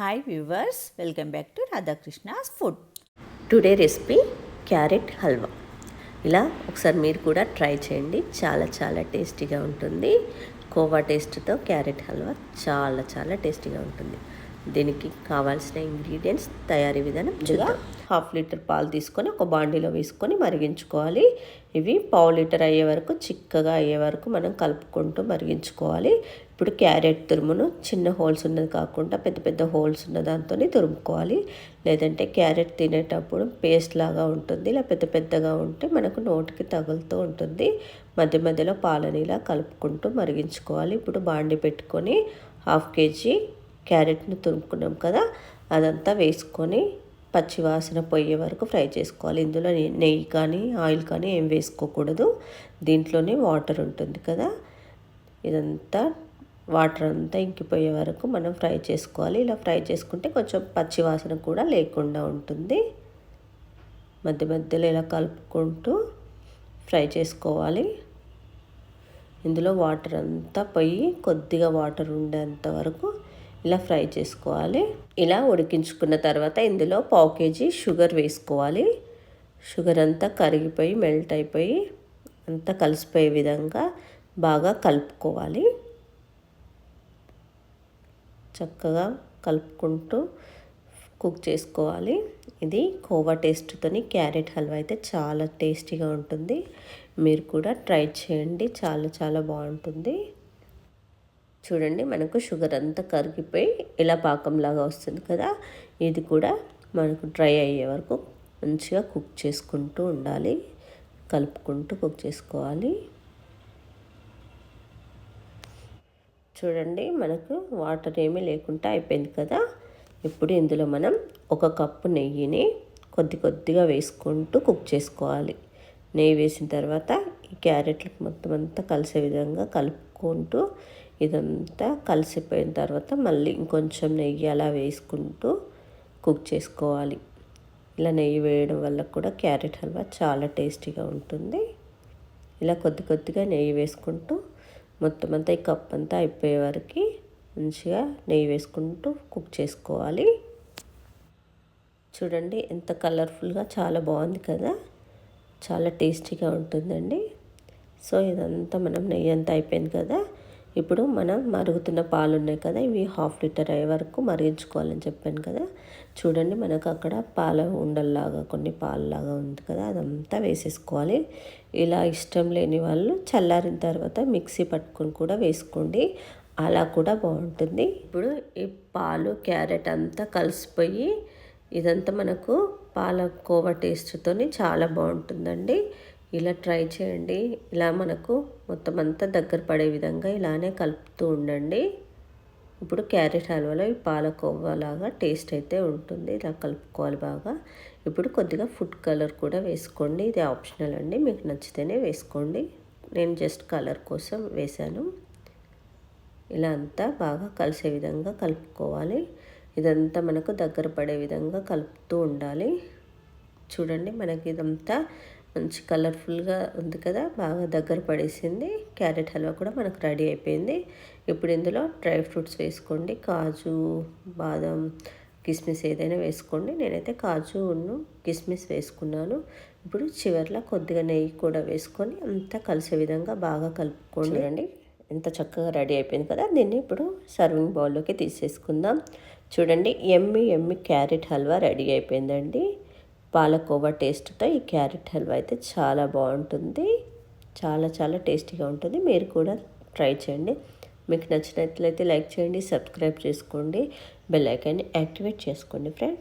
Hi viewers welcome back to Radhakrishna's food today recipe carrot halwa ఇలా ఒకసారి మీరు కూడా ట్రై చేయండి. చాలా చాలా టేస్టీగా ఉంటుంది. కోవా టేస్ట్తో క్యారెట్ హల్వా చాలా చాలా టేస్టీగా ఉంటుంది. దీనికి కావాల్సిన ఇంగ్రీడియంట్స్ తయారీ విధానం చూద్దాం. హాఫ్ లీటర్ పాలు తీసుకొని ఒక బాండీలో వేసుకొని మరిగించుకోవాలి. ఇవి పావు లీటర్ అయ్యే వరకు చిక్కగా అయ్యే వరకు మనం కలుపుకుంటూ మరిగించుకోవాలి. ఇప్పుడు క్యారెట్ తురుమును చిన్న హోల్స్ ఉన్నది కాకుండా పెద్ద పెద్ద హోల్స్ ఉన్న దాంతో తురుముకోవాలి. లేదంటే క్యారెట్ తినేటప్పుడు పేస్ట్ లాగా ఉంటుంది ఇలా పెద్ద పెద్దగా ఉంటే మనకు నోటికి తగులుతూ ఉంటుంది. మధ్య మధ్యలో పాలని ఇలా కలుపుకుంటూ మరిగించుకోవాలి. ఇప్పుడు బాండి పెట్టుకొని హాఫ్ కేజీ క్యారెట్ను తురుముకున్నాం కదా అదంతా వేసుకొని పచ్చి వాసన పోయే వరకు ఫ్రై చేసుకోవాలి. ఇందులో నెయ్యి కానీ ఆయిల్ కానీ ఏం వేసుకోకూడదు. దీంట్లోనే వాటర్ ఉంటుంది కదా ఇదంతా వాటర్ అంతా ఇంకిపోయే వరకు మనం ఫ్రై చేసుకోవాలి. ఇలా ఫ్రై చేసుకుంటే కొంచెం పచ్చి వాసన కూడా లేకుండా ఉంటుంది. మధ్య మధ్యలో ఇలా కలుపుకుంటూ ఫ్రై చేసుకోవాలి. ఇందులో వాటర్ అంతా పోయి కొద్దిగా వాటర్ ఉండేంత వరకు ఇలా ఫ్రై చేసుకోవాలి. ఇలా ఉడికించుకున్న తర్వాత ఇందులో పావు కేజీ షుగర్ వేసుకోవాలి. షుగర్ అంతా కరిగిపోయి మెల్ట్ అయిపోయి అంతా కలిసిపోయే విధంగా బాగా కలుపుకోవాలి. చక్కగా కలుపుకుంటూ కుక్ చేసుకోవాలి. ఇది కోవా టేస్ట్తోని క్యారెట్ హల్వా అయితే చాలా టేస్టీగా ఉంటుంది. మీరు కూడా ట్రై చేయండి. చాలా చాలా బాగుంటుంది. చూడండి మనకు షుగర్ అంతా కరిగిపోయి ఇలా పాకంలాగా వస్తుంది కదా ఇది కూడా మనకు డ్రై అయ్యే వరకు మంచిగా కుక్ చేసుకుంటూ ఉండాలి కలుపుకుంటూ కుక్ చేసుకోవాలి. చూడండి మనకు వాటర్ ఏమీ లేకుండా అయిపోయింది కదా ఇప్పుడు ఇందులో మనం ఒక కప్పు నెయ్యిని కొద్ది కొద్దిగా వేసుకుంటూ కుక్ చేసుకోవాలి. నెయ్యి వేసిన తర్వాత ఈ క్యారెట్లకు మొత్తం అంతా కలిసే విధంగా కలుపుకుంటూ ఇదంతా కలిసిపోయిన తర్వాత మళ్ళీ ఇంకొంచెం నెయ్యి అలా వేసుకుంటూ కుక్ చేసుకోవాలి. ఇలా నెయ్యి వేయడం వల్ల కూడా క్యారెట్ హల్వా చాలా టేస్టీగా ఉంటుంది. ఇలా కొద్ది కొద్దిగా నెయ్యి వేసుకుంటూ మొత్తం అంతా ఈ కప్ అంతా అయిపోయే వరకు మంచిగా నెయ్యి వేసుకుంటూ కుక్ చేసుకోవాలి. చూడండి ఎంత కలర్ఫుల్గా చాలా బాగుంది కదా. చాలా టేస్టీగా ఉంటుందండి. సో ఇదంతా మనం నెయ్యి అంతా అయిపోయింది కదా. ఇప్పుడు మనం మరుగుతున్న పాలు ఉన్నాయి కదా ఇవి హాఫ్ లీటర్ అయ్యే వరకు మరిగించుకోవాలని చెప్పాను కదా. చూడండి మనకు అక్కడ పాల ఉండల్లాగా కొన్ని పాలలాగా ఉంది కదా అదంతా వేసేసుకోవాలి. ఇలా ఇష్టం లేని వాళ్ళు చల్లారిన తర్వాత మిక్సీ పట్టుకొని కూడా వేసుకోండి. అలా కూడా బాగుంటుంది. ఇప్పుడు ఈ పాలు క్యారెట్ అంతా కలిసిపోయి ఇదంతా మనకు పాల కోవా టేస్ట్తో చాలా బాగుంటుందండి. ఇలా ట్రై చేయండి. ఇలా మనకు మొత్తం అంతా దగ్గర పడే విధంగా ఇలానే కలుపుతూ ఉండండి. ఇప్పుడు క్యారెట్ హల్వాలో ఈ పాలకోవాలాగా టేస్ట్ అయితే ఉంటుంది. ఇలా కలుపుకోవాలి బాగా. ఇప్పుడు కొద్దిగా ఫుడ్ కలర్ కూడా వేసుకోండి. ఇది ఆప్షనల్ అండి. మీకు నచ్చితేనే వేసుకోండి. నేను జస్ట్ కలర్ కోసం వేశాను. ఇలా అంతా బాగా కలిసే విధంగా కలుపుకోవాలి. ఇదంతా మనకు దగ్గర పడే విధంగా కలుపుతూ ఉండాలి. చూడండి మనకి ఇదంతా మంచి కలర్ఫుల్గా ఉంది కదా బాగా దగ్గర పడేసింది. క్యారెట్ హల్వా కూడా మనకు రెడీ అయిపోయింది. ఇప్పుడు ఇందులో డ్రై ఫ్రూట్స్ వేసుకోండి. కాజు బాదం కిస్మిస్ ఏదైనా వేసుకోండి. నేనైతే కాజు ఉన్ను కిస్మిస్ వేసుకున్నాను. ఇప్పుడు చివరిలో కొద్దిగా నెయ్యి కూడా వేసుకొని అంతా కలిసే విధంగా బాగా కలుపుకోండి. అండి ఎంత చక్కగా రెడీ అయిపోయింది కదా. దీన్ని ఇప్పుడు సర్వింగ్ బౌల్లోకి తీసేసుకుందాం. చూడండి ఎమ్మి ఎమ్మి క్యారెట్ హల్వా రెడీ అయిపోయిందండి. పాలకోవా టేస్ట్తో ఈ క్యారెట్ హల్వా అయితే చాలా బాగుంటుంది. చాలా చాలా టేస్టీగా ఉంటుంది. మీరు కూడా ట్రై చేయండి. మీకు నచ్చినట్లయితే లైక్ చేయండి సబ్స్క్రైబ్ చేసుకోండి బెల్ ఐకాన్ని యాక్టివేట్ చేసుకోండి ఫ్రెండ్స్.